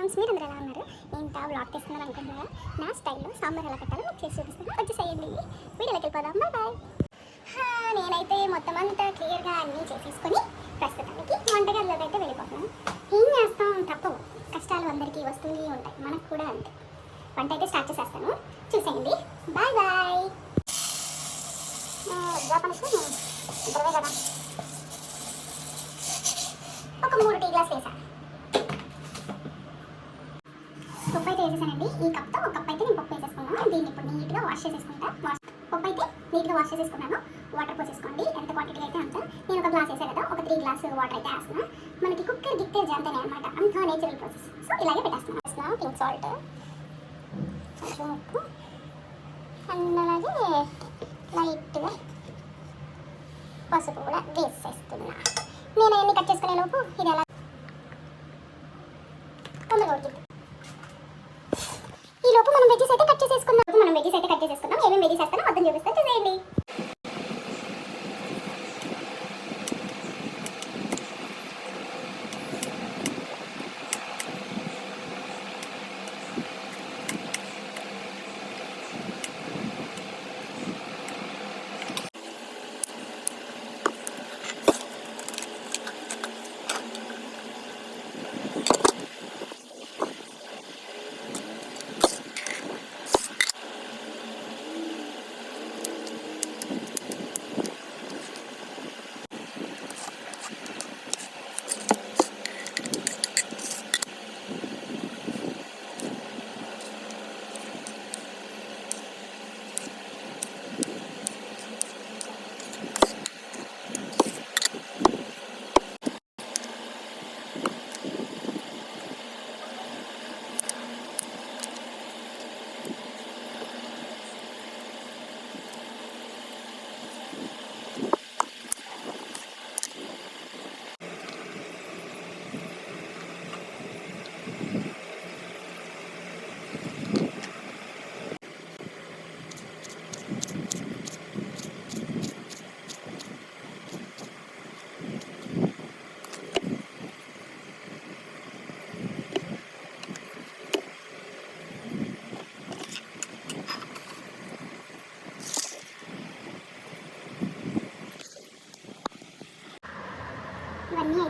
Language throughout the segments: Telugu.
ఫ్రాన్స్ మీరు అందరూ ఎలా ఉన్నారు? ఏంటా బ్లాగ్ తీస్తున్నారు అనుకుంటున్నారా? నా స్టైల్లో సాంబార్ ఎలా పెట్టాలో మీకు చేసి చూపిస్తాను. వచ్చి చేయండి. వీడియోలోకి వెళ్ళిపోదాం. Bye bye. నేనైతే మొత్తం అంతా క్లియర్గా అన్నీ చేసేసుకొని ప్రస్తుతానికి వంటగదిలో అయితే వెళ్ళిపోతున్నాను. ఏం చేస్తాం? తప్పవు. కష్టాలు అందరికీ వస్తూనే ఉంటాయి. మనకు కూడా అంతే. వంట అయితే స్టార్ట్ చేసేస్తాను. చూసేయండి. Bye bye. ఒక మూడు టీ గ్లాస్ వేసాను చేసేసానండి. వేసేసానండి ఈ కప్తో ఒక కప్ అయితే నేను పప్పు వేసేసుకున్నాను. దీన్ని ఇప్పుడు నీట్గా వాష్ చేసేసుకుంటా. వాష్ పప్పు అయితే నీట్గా వాష్ చేసేసుకున్నాను. వాటర్ పోసేసుకోండి. ఎంత క్వాంటిటీ అయితే అంత. నేను ఒక గ్లాస్ వేసాను కదా. ఒక త్రీ గ్లాస్ వాటర్ అయితే వేస్తున్నాను మనకి కుక్కర్ గిక్కే జాంతనే అనమాట అంత నేచురల్ ప్రాసెస్ సో ఇలాగే పెట్టేస్తున్నాను వేస్తున్నాను పింక్ సాల్ట్ ఉప్పు. అండ్ అలాగే లైట్గా పసుపు కూడా వేసేస్తున్నా. నేను ఎన్ని కట్ చేసుకునే లోపు ఇది ఎలా వెజీస్ అయితే కట్ చేసేసుకుందాం. మనం వెజీస్ అయితే కట్ చేసేసుకుందాం. ఏమేమి వెజీస్ వేస్తానో అర్థం చూపిస్తాం చూసేయండి.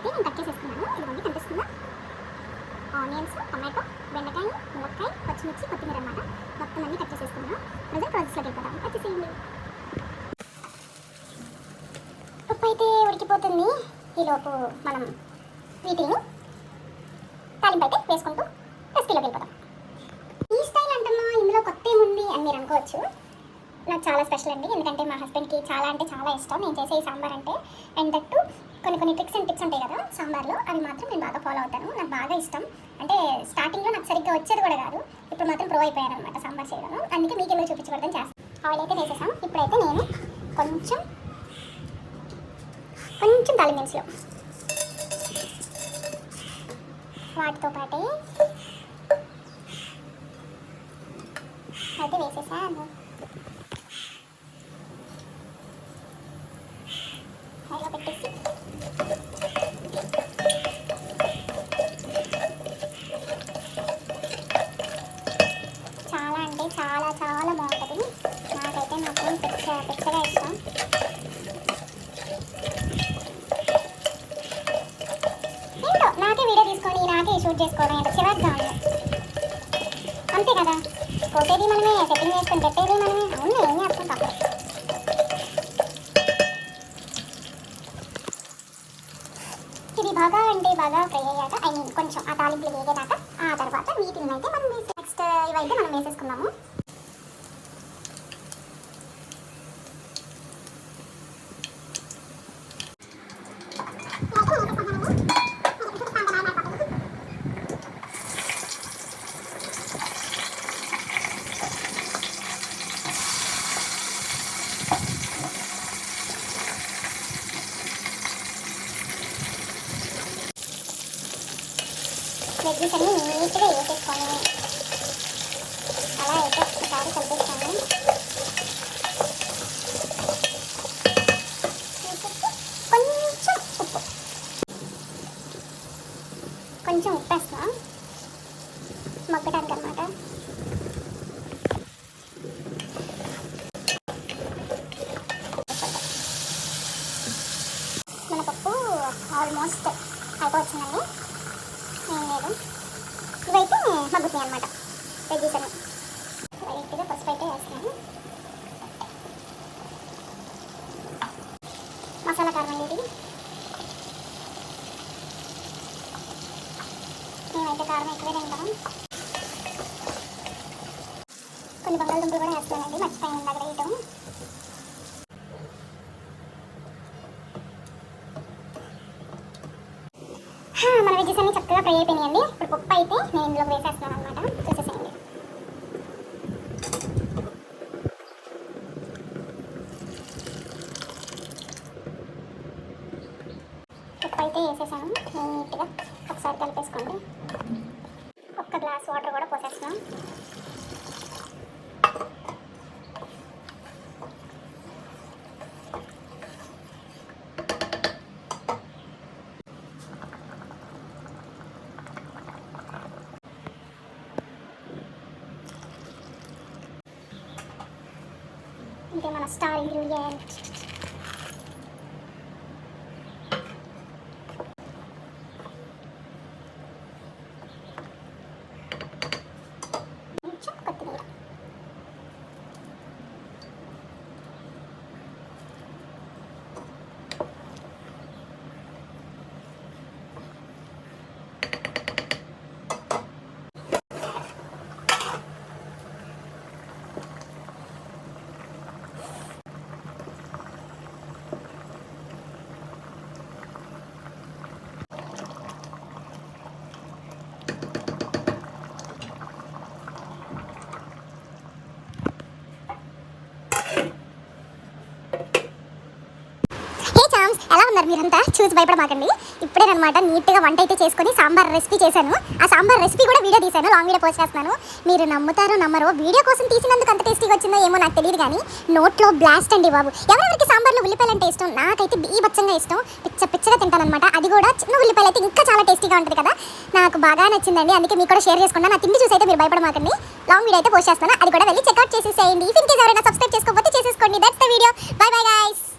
అయితే నేను కట్ చేసేసుకున్నాను. ఇదిగోండి కనిపిస్తుందా ఆనియన్స్ టమాటో బెండకాయ మిరపకాయ పచ్చిమిర్చి కొత్తిమీర అనమాట మొత్తం అన్నీ కట్ చేసేసుకున్నాను. ప్రజెంట్ ప్రాసెస్లోకి వెళ్తాను కట్ చేసేయండి. ఉప్పు అయితే ఉడికిపోతుంది ఈలోపు మనం వీటిని తాలింపు అయితే వేసుకుంటూ రెసిపీలోకి వెళ్ళిపోతాం ఈ స్టైల్ అంటమ్మా ఇందులో కొత్త ఏముంది అని మీరు అనుకోవచ్చు. నాకు చాలా స్పెషల్ అండి. ఎందుకంటే మా హస్బెండ్కి చాలా అంటే చాలా ఇష్టం. నేను చేసే ఈ సాంబార్ అంటే అండ్ దట్టు కొన్ని కొన్ని ట్రిక్స్ అండ్ టిప్స్ ఉంటాయి కదా సాంబార్లో. అవి మాత్రం నేను బాగా ఫాలో అవుతాను. నాకు బాగా ఇష్టం. అంటే స్టార్టింగ్లో నాకు సరిగ్గా వచ్చేది కూడా కాదు. ఇప్పుడు మాత్రం ప్రో అయిపోయాను అనమాట సాంబార్ చేయడం. అందుకే మీకు ఎందుకు చూపించకూడదని చేస్తాను ఆయిల్ అయితే వేసేసాం ఇప్పుడైతే నేను కొంచెం కొంచెం తాలింబెన్స్లో వాటితో పాటే అయితే వేసేసాను. పెట్టేది మనమే సెట్టింగ్ చేసుకుని పెట్టేది మనమే. అవును ఏం చేస్తాం తప్పదు ఇది బాగా అంటే బాగా ఫ్రై అయ్యాక ఐ మీన్ కొంచెం ఆ తాలింపులు వేగేదాకా ఆ తర్వాత వీటిని అయితే మనం నెక్స్ట్ ఇవైతే మనం వేసేసుకున్నాము ఎగ్స్ అన్నీ నీట్గా వేసేసుకోండి అలా అయితే ఒకసారి కలిపేస్తాను కొంచెం ఉప్పు. కొంచెం ఉప్పు వేస్తా మగ్గడానికి అనమాట మన పప్పు ఆల్మోస్ట్ అయిపోతుందండి ఇవైతే అనమాట వెజ్జీస్ అన్ని లైట్గా పసుపు అయితే వేస్తున్నాను మసాలా కారం అండి ఇది మేమైతే కారం ఎక్కువే తింటాం. కొన్ని బంగాళదుంపలు కూడా వేస్తానండి మర్చిపోయాను ఇందాక వేయటం మన వెజ్జెస్ అన్ని చక్కగా ఫ్రై అయిపోయినాయి ఇప్పుడు పప్పు అయితే నేను ఇందులో వేసేస్తున్నాను అనమాట చూసేసేయండి పప్పు అయితే వేసేసాను నీట్గా ఒకసారి కలిపేసుకోండి ఒక్క గ్లాస్ వాటర్ కూడా పోసేస్తున్నాం. ఇదే మన స్టార్ ఇంగ్రీడియంట్ కొంచెం కొత్తిమీర హే చామ్స్ ఉన్నారు మీరంతా చూసి భయపడమాకండి. ఇప్పుడేనమాట నీట్గా వంట అయితే చేసుకొని సాంబార్ రెసిపీ చేశాను. ఆ సాంబార్ రెసిపీ కూడా వీడియో తీశాను లాంగ్ వీడియో పోస్ట్ చేస్తున్నాను. మీరు నమ్ముతారో నమ్మరో వీడియో కోసం తీసినందుకు అంత టేస్టీగా వచ్చిందో ఏమో నాకు తెలియదు కానీ నోట్లో బ్లాస్ట్ అండి బాబు. ఎవరెవరికి సాంబార్లో ఉల్లిపాయలు అంటే ఇష్టం? నాకైతే బీభత్సంగా ఇష్టం. పిచ్చ పిచ్చగా తింటానమాట అది కూడా చిన్న ఉల్లిపాయలు అయితే ఇంకా చాలా టేస్టీగా ఉంటుంది కదా. నాకు బాగా నచ్చిందండి. అందుకే మీకు కూడా షేర్ చేసుకుంటా నా తిండి చూసి అయితే మీరు భయపడమాకండి. లాంగ్ వీడియో అయితే పోస్ట్ చేస్తాను అది కూడా వెళ్ళి చెక్అవుట్ చేసేసేయండి. ఇఫ్ ఇన్ ఎవరైనా సబ్స్క్రైబ్ చేసుకోకపోతే చేసేసుకోండి. That's the video bye bye guys